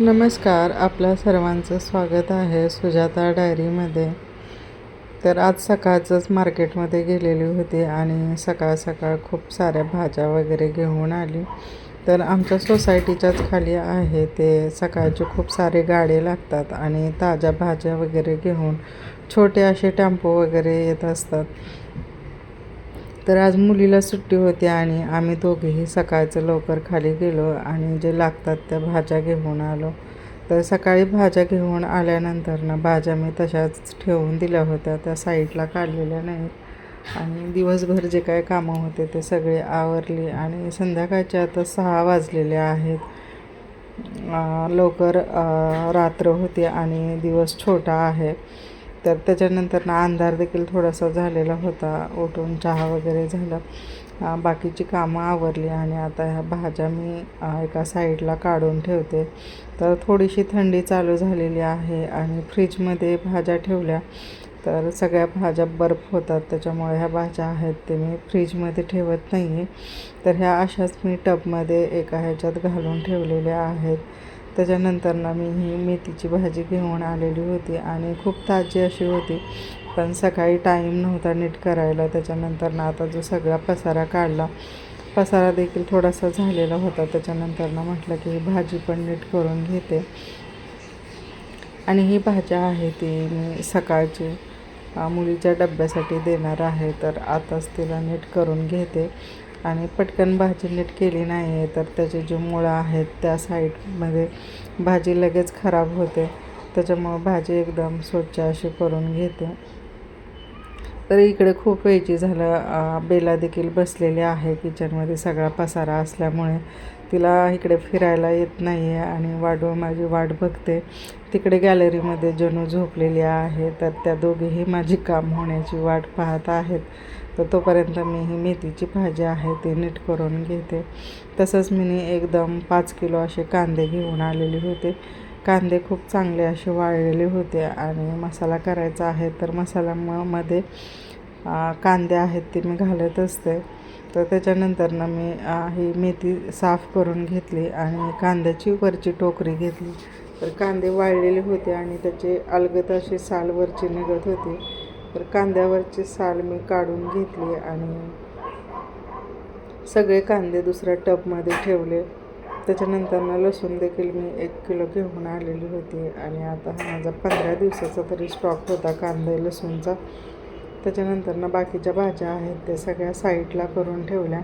नमस्कार आपल्या सर्वांचं स्वागत आहे सुजाता डायरीमध्ये. तर आज सकाळचंच मार्केटमध्ये गेलेली होती आणि सकाळ सकाळ खूप साऱ्या भाज्या वगैरे घेऊन आली. तर आमच्या सोसायटीच्याच खाली आहे ते सकाळचे खूप सारे गाडे लागतात आणि ताज्या भाज्या वगैरे घेऊन छोटे असे टेम्पो वगैरे येत असतात. तर आज मुलीला सुट्टी होती आणि आम्ही दोघेही सकाळचं लवकर खाली गेलो आणि जे लागतात त्या भाज्या घेऊन आलो. तर सकाळी भाज्या घेऊन आल्यानंतर ना भाज्या मी तशाच ठेवून दिल्या होत्या त्या साईडला काढलेल्या नाहीत. आणि दिवसभर जे काय कामं होते ते सगळे आवरली आणि संध्याकाळचे आता सहा वाजलेले आहेत. लवकर रात्र होती आणि दिवस छोटा आहे. तर त्याच्यानंतर ना अंधार देखील थोडासा झालेला होता. उठून चहा वगैरे झाला. बाकीची कामं आवरली आणि आता ह्या भाज्या मी एका साईडला काढून ठेवते. तर थोडीशी थंडी चालू झालेली आहे आणि फ्रीजमध्ये भाज्या ठेवल्या. तर सगळ्या भाज्या बर्फ होतात. त्याच्यामुळे ह्या भाज्या आहेत ते मी फ्रीजमध्ये ठेवत नाही आहे तर ह्या अशाच मी टबमध्ये एका ह्याच्यात घालून ठेवलेल्या आहेत. त्याच्यानंतर ना मी ही मेथीची भाजी घेऊन आलेली होती आणि खूप ताजी अशी होती. पण सकाळी टाईम नव्हता नीट करायला. त्याच्यानंतर ना आता जो सगळा पसारा काढला पसारा देखील थोडासा झालेला होता. त्याच्यानंतर ना म्हटलं की ही भाजी पण नीट करून घेते. आणि ही भाज्या आहे ती मी सकाळची मुलीच्या डब्यासाठी देणार आहे. तर आताच तिला नीट करून घेते. आणि पटकन भाजी नीट केली नाही आहे तर त्याचे जे मुळं आहेत त्या साईडमध्ये भाजी लगेच खराब होते. त्याच्यामुळं भाजी एकदम स्वच्छ अशी करून घेते. तर इकडे खूप वेळची झालं. बेला देखील बसलेली आहे किचनमध्ये सगळा पसारा असल्यामुळे. तिला इकडे फिरायला येत नाही आहे आणि वाढव माझी वाट बघते. तिकडे गॅलरीमध्ये जणू झोपलेली आहे तर त्या दोघेही माझी काम होण्याची वाट पाहत आहेत. तर तोपर्यंत मी ही मेथीची भाजी आहे ती नीट करून घेते. तसंच मी एकदम पाच किलो असे कांदे घेऊन आलेले होते. कांदे खूप चांगले असे वाळलेले होते आणि मसाला करायचा आहे तर मसाल्यामध्ये कांदे आहेत ते मी घालत असते. तर त्याच्यानंतर ना मी ही मेथी साफ करून घेतली आणि कांद्याची वरची टोकरी घेतली. तर कांदे वाळलेले होते आणि त्याचे अलगत अशी साल वरची निघत होती. तर कांद्यावरची साल मी काढून घेतली आणि सगळे कांदे दुसऱ्या टबमध्ये ठेवले. त्याच्यानंतर ना लसूण देखील मी एक किलो घेऊन आलेली होती आणि आता हा माझा पंधरा दिवसाचा तरी स्टॉक होता कांदे लसूणचा. त्याच्यानंतर ना बाकीच्या भाज्या आहेत त्या सगळ्या साईडला करून ठेवल्या.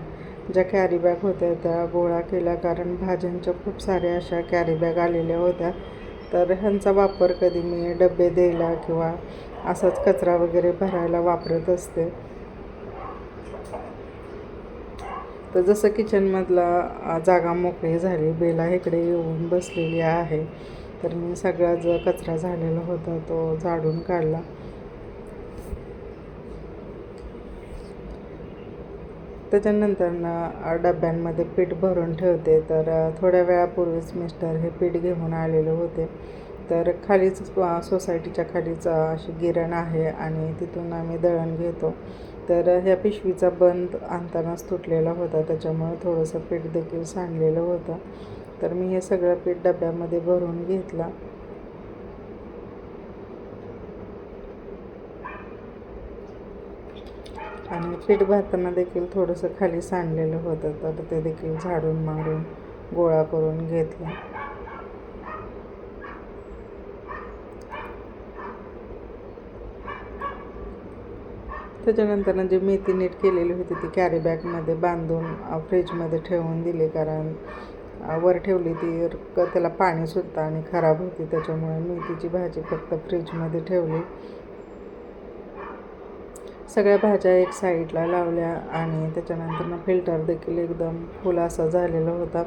ज्या कॅरी बॅग होत्या त्या गोळा केल्या कारण भाज्यांच्या खूप साऱ्या अशा कॅरी बॅग आलेल्या होत्या. तर ह्यांचा वापर कधी मी डबे द्यायला किंवा असाच कचरा वगैरे भरायला वापरत असते. तर जसं किचनमधला जागा मोकळी झाली बेला इकडे येऊन बसलेली आहे. तर मी सगळा जो कचरा झालेला होता तो झाडून काढला. त्याच्यानंतर ना डब्यांमध्ये पीठ भरून ठेवते. तर थोड्या वेळापूर्वीच मिस्टर हे पीठ घेऊन आलेले होते. तर खालीच सोसायटीच्या खालीच अशी गिरण आहे आणि तिथून आम्ही दळण घेतो. तर ह्या पिशवीचा बंद आणतानाच तुटलेला होता. त्याच्यामुळे थोडंसं पीठ देखील सांडलेलं होतं. तर मी हे सगळं पीठ डब्यामध्ये भरून घेतलं. आणि पीठ भरताना देखील थोडंसं खाली सांडलेलं होतं तर ते देखील झाडून मारून गोळा करून घेतला. त्याच्यानंतर जी मेथी नीट केलेली होती ती कॅरी बॅगमध्ये बांधून फ्रीजमध्ये ठेवून दिली कारण वर ठेवली ती क- त्याला पाणीसुद्धा आणि खराब होती त्याच्यामुळे मेथीची भाजी फक्त फ्रीजमध्ये ठेवली. सगळ्या भाज्या एक साईडला लावल्या आणि त्याच्यानंतर मग फिल्टर देखील एकदम फुल असा झालेला होता.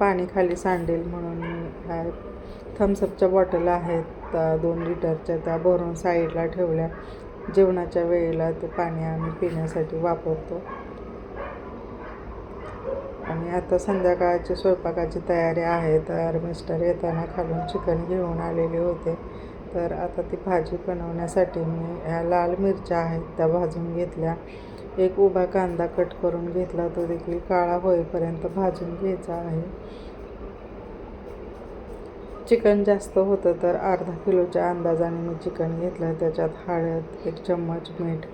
पाणी खाली सांडेल म्हणून मी थम्सअपच्या बॉटल आहेत त्या दोन लिटरच्या त्या भरून साईडला ठेवल्या. जेवणाच्या वेळेला ते पाणी आम्ही पिण्यासाठी वापरतो. आणि आता संध्याकाळची स्वयंपाकाची तयारी आहे तर मिस्टर येताना खालून चिकन घेऊन आलेले होते. तर आता ती भाजी बनवण्यासाठी मी ह्या लाल मिरच्या आहेत त्या भाजून घेतल्या. एक उभा कांदा कट करून घेतला तो देखील काळा होईपर्यंत भाजून घ्यायचा आहे. चिकन जास्त होतं तर अर्धा किलोच्या अंदाजाने मी चिकन घेतलं त्याच्यात हळद एक चम्मच मीठ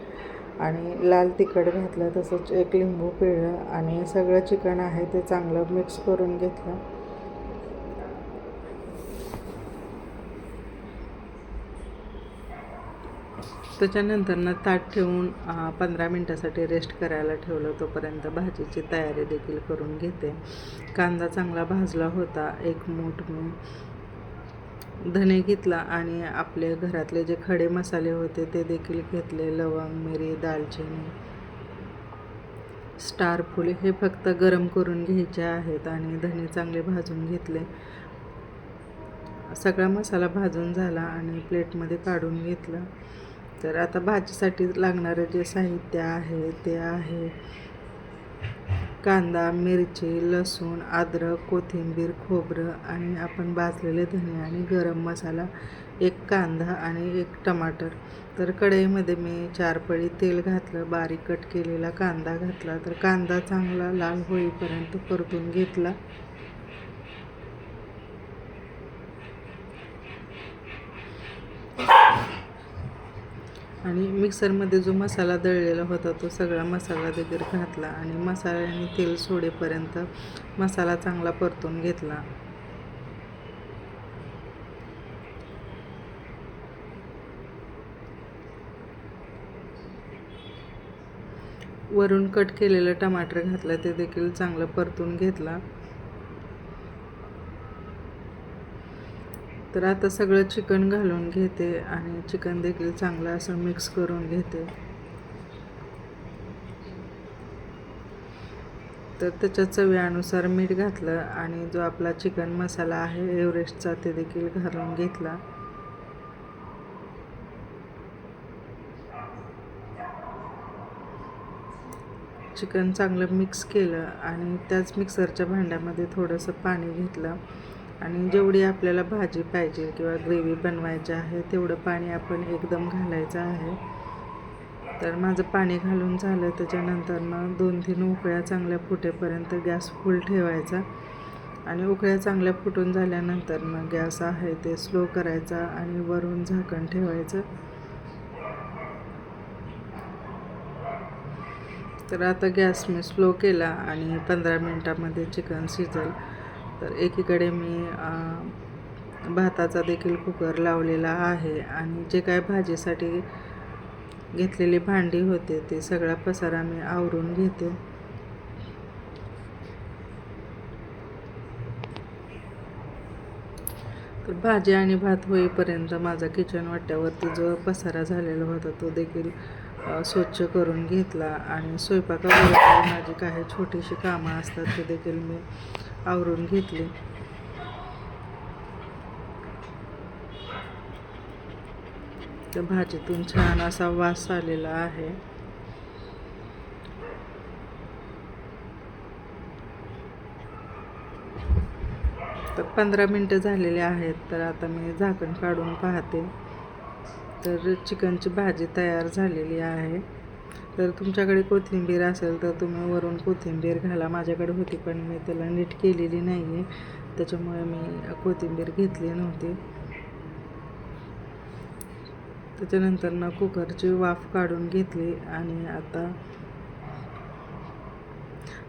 आणि लाल तिखट घातलं तसंच एक लिंबू पिळलं आणि सगळं चिकन आहे ते चांगलं मिक्स करून घेतलं. त्याच्यानंतर ना ताट ठेवून पंधरा मिनटासाठी रेस्ट करायला ठेवलं तोपर्यंत भाजीची तयारी देखील करून घेते. कांदा चांगला भाजला होता एक मूठ मी धने घेतला आणि आपले घरातले जे खडे मसाले होते ते देखील घेतले लवंग मिरी दालचिनी स्टारफुल हे फक्त गरम करून घ्यायचे आहेत आणि धने चांगले भाजून घेतले. सगळा मसाला भाजून झाला आणि प्लेटमध्ये काढून घेतला. तर आता भाजीसाठी लागणारं जे साहित्य आहे ते आहे कांदा मिरची लसूण अद्रक कोथिंबीर खोबरं आणि आपण भाजलेले धने आणि गरम मसाला एक कांदा आणि एक टमाटर. तर कढईमध्ये मी चार पळी तेल घातलं बारीक कट केलेला कांदा घातला. तर कांदा चांगला लाल होईपर्यंत परतून घेतला. आणि मिक्सरमध्ये जो मसाला दळलेला होता तो सगळा मसाला वगैरे घातला आणि मसाल्याने तेल सोडेपर्यंत मसाला चांगला परतून घेतला. वरून कट केलेलं टमाटर घातलं ते देखील चांगलं परतून घेतला. तर आता सगळं चिकन घालून घेते आणि चिकन देखील चांगलं असं मिक्स करून घेते. तर त्याच्या चवीनुसार मीठ घातलं आणि जो आपला चिकन मसाला आहे एव्हरेस्टचा ते देखील घालून घेतला. चिकन चांगलं मिक्स केलं आणि त्याच मिक्सरच्या भांड्यामध्ये थोडंसं पाणी घेतलं. आणि जेवढी आपल्याला भाजी पाहिजे किंवा ग्रेव्ही बनवायची आहे तेवढं पाणी आपण एकदम घालायचं आहे. तर माझं पाणी घालून झालं त्याच्यानंतर मग दोन तीन उकळ्या चांगल्या फुटेपर्यंत गॅस फुल ठेवायचा. आणि उकळ्या चांगल्या फुटून झाल्यानंतर मग गॅस आहे ते स्लो करायचा आणि वरून झाकण ठेवायचं. तर आता गॅस मी स्लो केला आणि पंधरा मिनटामध्ये चिकन शिजल. तर एकीकडे मी भाताचा देखील कुकर लावलेला आहे आणि जे काय भाजीसाठी घेतलेली भांडी होते ते सगळा पसारा मी आवरून घेते. तर भाजी आणि भात होईपर्यंत माझा किचन वाट्यावरती जो पसारा झालेला होता तो देखील स्वच्छ करून घेतला आणि स्वयंपाकाबरोबर माझी काही छोटीशी कामं असतात ते देखील मी आवरून घेतली. तर भाजीतून छान असा वास आलेला आहे. तर पंधरा मिनटं झालेले आहेत तर आता मी झाकण काढून पाहते. तर चिकनची भाजी तयार झालेली आहे. तर तुमच्याकडे कोथिंबीर असेल तर तुम्ही वरून कोथिंबीर घाला. माझ्याकडे होती पण मी त्याला नीट केलेली नाही आहे त्याच्यामुळे मी कोथिंबीर घेतली नव्हती. त्याच्यानंतर ना कुकरची वाफ काढून घेतली आणि आता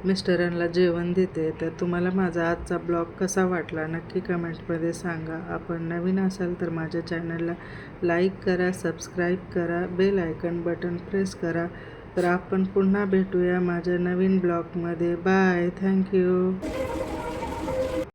मिस्टरांना जेवण देते तर तुम्हाला माझा आजचा ब्लॉग कसा वाटला नक्की कमेंटमध्ये सांगा. आपण नवीन असाल तर माझ्या चॅनलला लाईक करा सबस्क्राईब करा बेल आयकन बटन प्रेस करा. तर आपण पुन्हा भेटूया माझ्या नवीन ब्लॉगमध्ये. बाय. थँक्यू